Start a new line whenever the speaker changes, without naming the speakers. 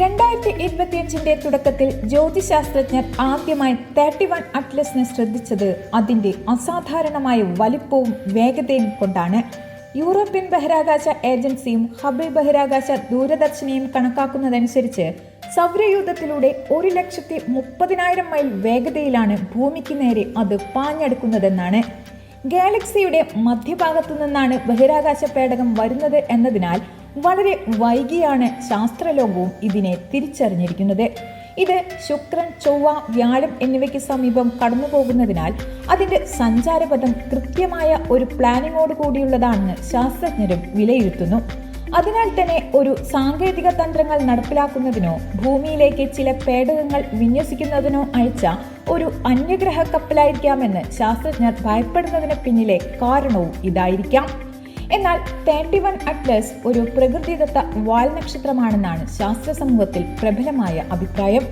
രണ്ടായിരത്തി ഇരുപത്തിയഞ്ചിന്റെ തുടക്കത്തിൽ ജ്യോതിശാസ്ത്രജ്ഞർ ആദ്യമായി തേർട്ടി വൺ അറ്റ്ലസിനെ ശ്രദ്ധിച്ചത് അതിന്റെ അസാധാരണമായ വലിപ്പവും വേഗതയും കൊണ്ടാണ്. യൂറോപ്യൻ ബഹിരാകാശ ഏജൻസിയും ഹബിൾ ബഹിരാകാശ ദൂരദർശിനിയും കണക്കാക്കുന്നതനുസരിച്ച് സൗരയൂഥത്തിലൂടെ ഒരു ലക്ഷത്തി മുപ്പതിനായിരം മൈൽ വേഗതയിലാണ് ഭൂമിക്ക് നേരെ അത് പാഞ്ഞെടുക്കുന്നതെന്നാണ്. ഗാലക്സിയുടെ മധ്യഭാഗത്തു നിന്നാണ് ബഹിരാകാശ പേടകം വരുന്നത് എന്നതിനാൽ വളരെ വൈകിയാണ് ശാസ്ത്രലോകവും ഇതിനെ തിരിച്ചറിഞ്ഞിരിക്കുന്നത്. ഇത് ശുക്രൻ ചൊവ്വ വ്യാഴം എന്നിവയ്ക്ക് സമീപം കടന്നുപോകുന്നതിനാൽ അതിന്റെ സഞ്ചാരപഥം കൃത്യമായ ഒരു പ്ലാനിങ്ങോട് കൂടിയുള്ളതാണെന്ന് ശാസ്ത്രജ്ഞരും വിലയിരുത്തുന്നു. അതിനാൽ തന്നെ ഒരു സാങ്കേതിക തന്ത്രങ്ങൾ നടപ്പിലാക്കുന്നതിനോ ഭൂമിയിലേക്ക് ചില പേടകങ്ങൾ വിന്യസിക്കുന്നതിനോ അയച്ച ഒരു അന്യഗ്രഹ കപ്പലായിരിക്കാമെന്ന് ശാസ്ത്രജ്ഞർ ഭയപ്പെടുന്നതിന് പിന്നിലെ കാരണവും ഇതായിരിക്കാം. എന്നാൽ തേർട്ടി വൺ അറ്റ്ലസ് ഒരു പ്രകൃതിദത്ത വാൽ നക്ഷത്രമാണെന്നാണ് ശാസ്ത്ര സമൂഹത്തിൽ പ്രബലമായ അഭിപ്രായം.